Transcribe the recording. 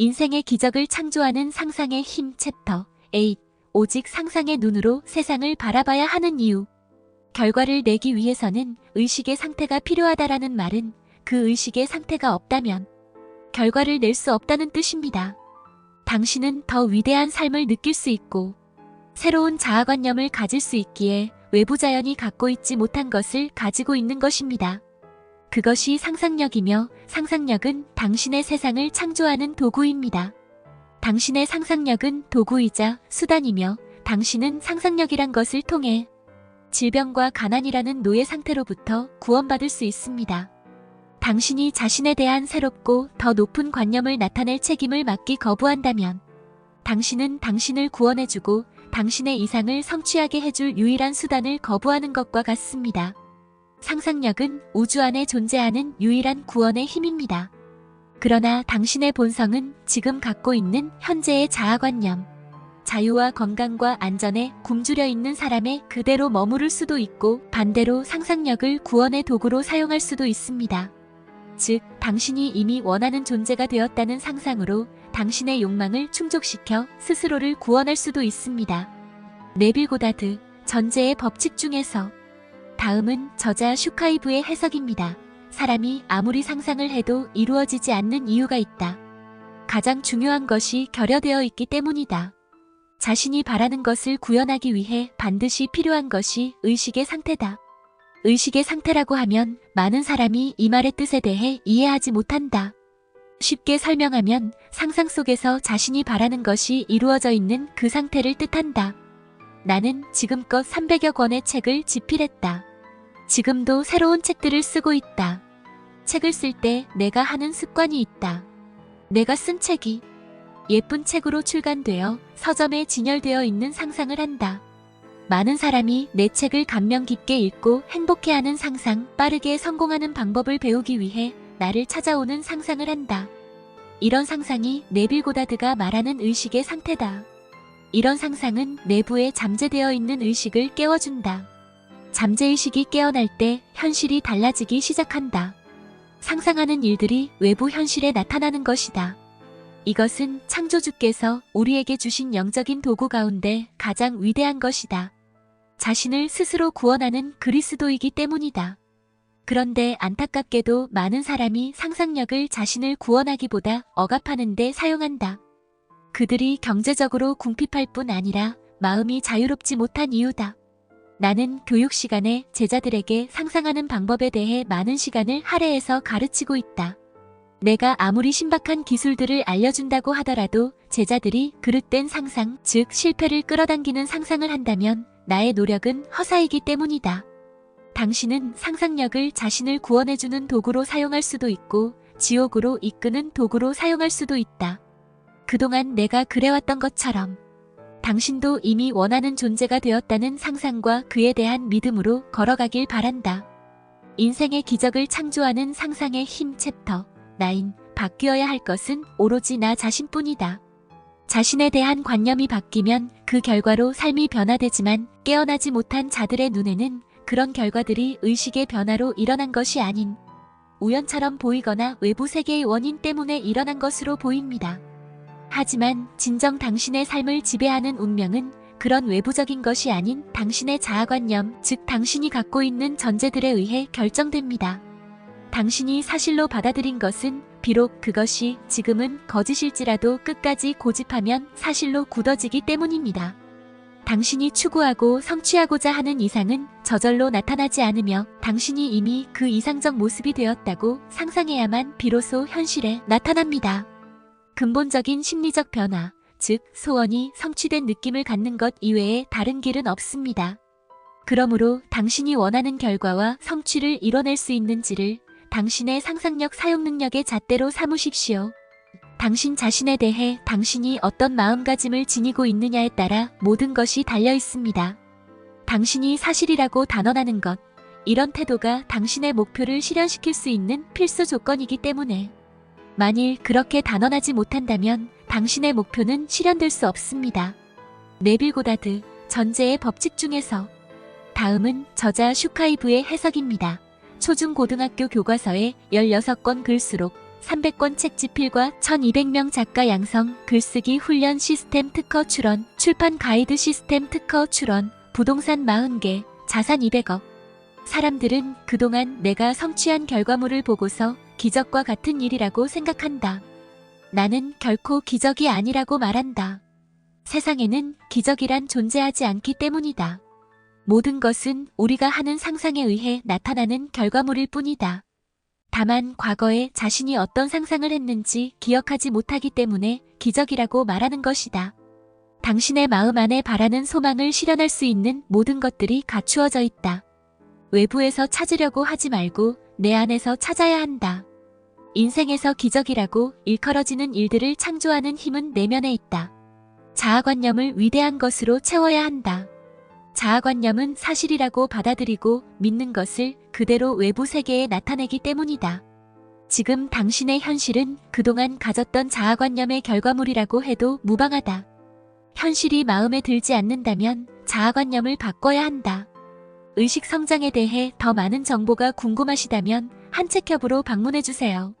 인생의 기적을 창조하는 상상의 힘 챕터 8. 오직 상상의 눈으로 세상을 바라봐야 하는 이유. 결과를 내기 위해서는 의식의 상태가 필요하다라는 말은 그 의식의 상태가 없다면 결과를 낼 수 없다는 뜻입니다. 당신은 더 위대한 삶을 느낄 수 있고 새로운 자아관념을 가질 수 있기에 외부 자연이 갖고 있지 못한 것을 가지고 있는 것입니다. 그것이 상상력이며 상상력은 당신의 세상을 창조하는 도구입니다. 당신의 상상력은 도구이자 수단이며 당신은 상상력이란 것을 통해 질병과 가난이라는 노예 상태로부터 구원받을 수 있습니다. 당신이 자신에 대한 새롭고 더 높은 관념을 나타낼 책임을 맡기 거부한다면 당신은 당신을 구원해주고 당신의 이상을 성취하게 해줄 유일한 수단을 거부하는 것과 같습니다. 상상력은 우주 안에 존재하는 유일한 구원의 힘입니다. 그러나 당신의 본성은 지금 갖고 있는 현재의 자아관념, 자유와 건강과 안전에 굶주려 있는 사람의 그대로 머무를 수도 있고 반대로 상상력을 구원의 도구로 사용할 수도 있습니다. 즉, 당신이 이미 원하는 존재가 되었다는 상상으로 당신의 욕망을 충족시켜 스스로를 구원할 수도 있습니다. 네빌 고다드, 전제의 법칙 중에서 다음은 저자 슈카이브의 해석입니다. 사람이 아무리 상상을 해도 이루어지지 않는 이유가 있다. 가장 중요한 것이 결여되어 있기 때문이다. 자신이 바라는 것을 구현하기 위해 반드시 필요한 것이 의식의 상태다. 의식의 상태라고 하면 많은 사람이 이 말의 뜻에 대해 이해하지 못한다. 쉽게 설명하면 상상 속에서 자신이 바라는 것이 이루어져 있는 그 상태를 뜻한다. 나는 지금껏 300여 권의 책을 집필했다. 지금도 새로운 책들을 쓰고 있다. 책을 쓸 때 내가 하는 습관이 있다. 내가 쓴 책이 예쁜 책으로 출간되어 서점에 진열되어 있는 상상을 한다. 많은 사람이 내 책을 감명 깊게 읽고 행복해하는 상상, 빠르게 성공하는 방법을 배우기 위해 나를 찾아오는 상상을 한다. 이런 상상이 네빌 고다드가 말하는 의식의 상태다. 이런 상상은 내부에 잠재되어 있는 의식을 깨워준다. 잠재의식이 깨어날 때 현실이 달라지기 시작한다. 상상하는 일들이 외부 현실에 나타나는 것이다. 이것은 창조주께서 우리에게 주신 영적인 도구 가운데 가장 위대한 것이다. 자신을 스스로 구원하는 그리스도이기 때문이다. 그런데 안타깝게도 많은 사람이 상상력을 자신을 구원하기보다 억압하는 데 사용한다. 그들이 경제적으로 궁핍할 뿐 아니라 마음이 자유롭지 못한 이유다. 나는 교육 시간에 제자들에게 상상하는 방법에 대해 많은 시간을 할애해서 가르치고 있다. 내가 아무리 신박한 기술들을 알려준다고 하더라도 제자들이 그릇된 상상, 즉 실패를 끌어당기는 상상을 한다면 나의 노력은 허사이기 때문이다. 당신은 상상력을 자신을 구원해주는 도구로 사용할 수도 있고 지옥으로 이끄는 도구로 사용할 수도 있다. 그동안 내가 그래왔던 것처럼 당신도 이미 원하는 존재가 되었다는 상상과 그에 대한 믿음으로 걸어가길 바란다. 인생의 기적을 창조하는 상상의 힘 챕터 9 바뀌어야 할 것은 오로지 나 자신뿐이다. 자신에 대한 관념이 바뀌면 그 결과로 삶이 변화되지만 깨어나지 못한 자들의 눈에는 그런 결과들이 의식의 변화로 일어난 것이 아닌 우연처럼 보이거나 외부 세계의 원인 때문에 일어난 것으로 보입니다. 하지만 진정 당신의 삶을 지배하는 운명은 그런 외부적인 것이 아닌 당신의 자아관념, 즉 당신이 갖고 있는 전제들에 의해 결정됩니다. 당신이 사실로 받아들인 것은 비록 그것이 지금은 거짓일지라도 끝까지 고집하면 사실로 굳어지기 때문입니다. 당신이 추구하고 성취하고자 하는 이상은 저절로 나타나지 않으며 당신이 이미 그 이상적 모습이 되었다고 상상해야만 비로소 현실에 나타납니다. 근본적인 심리적 변화, 즉 소원이 성취된 느낌을 갖는 것 이외에 다른 길은 없습니다. 그러므로 당신이 원하는 결과와 성취를 이뤄낼 수 있는지를 당신의 상상력 사용 능력의 잣대로 삼으십시오. 당신 자신에 대해 당신이 어떤 마음가짐을 지니고 있느냐에 따라 모든 것이 달려 있습니다. 당신이 사실이라고 단언하는 것, 이런 태도가 당신의 목표를 실현시킬 수 있는 필수 조건이기 때문에 만일 그렇게 단언하지 못한다면 당신의 목표는 실현될 수 없습니다. 네빌 고다드, 전제의 법칙 중에서 다음은 저자 슈카이브의 해석입니다. 초중고등학교 교과서의 16권 글수록 300권 책 집필과 1200명 작가 양성, 글쓰기 훈련 시스템 특허 출원, 출판 가이드 시스템 특허 출원, 부동산 40개, 자산 200억. 사람들은 그동안 내가 성취한 결과물을 보고서 기적과 같은 일이라고 생각한다. 나는 결코 기적이 아니라고 말한다. 세상에는 기적이란 존재하지 않기 때문이다. 모든 것은 우리가 하는 상상에 의해 나타나는 결과물일 뿐이다. 다만 과거에 자신이 어떤 상상을 했는지 기억하지 못하기 때문에 기적이라고 말하는 것이다. 당신의 마음 안에 바라는 소망을 실현할 수 있는 모든 것들이 갖추어져 있다. 외부에서 찾으려고 하지 말고 내 안에서 찾아야 한다. 인생에서 기적이라고 일컬어지는 일들을 창조하는 힘은 내면에 있다. 자아관념을 위대한 것으로 채워야 한다. 자아관념은 사실이라고 받아들이고 믿는 것을 그대로 외부 세계에 나타내기 때문이다. 지금 당신의 현실은 그동안 가졌던 자아관념의 결과물이라고 해도 무방하다. 현실이 마음에 들지 않는다면 자아관념을 바꿔야 한다. 의식 성장에 대해 더 많은 정보가 궁금하시다면 한책협으로 방문해 주세요.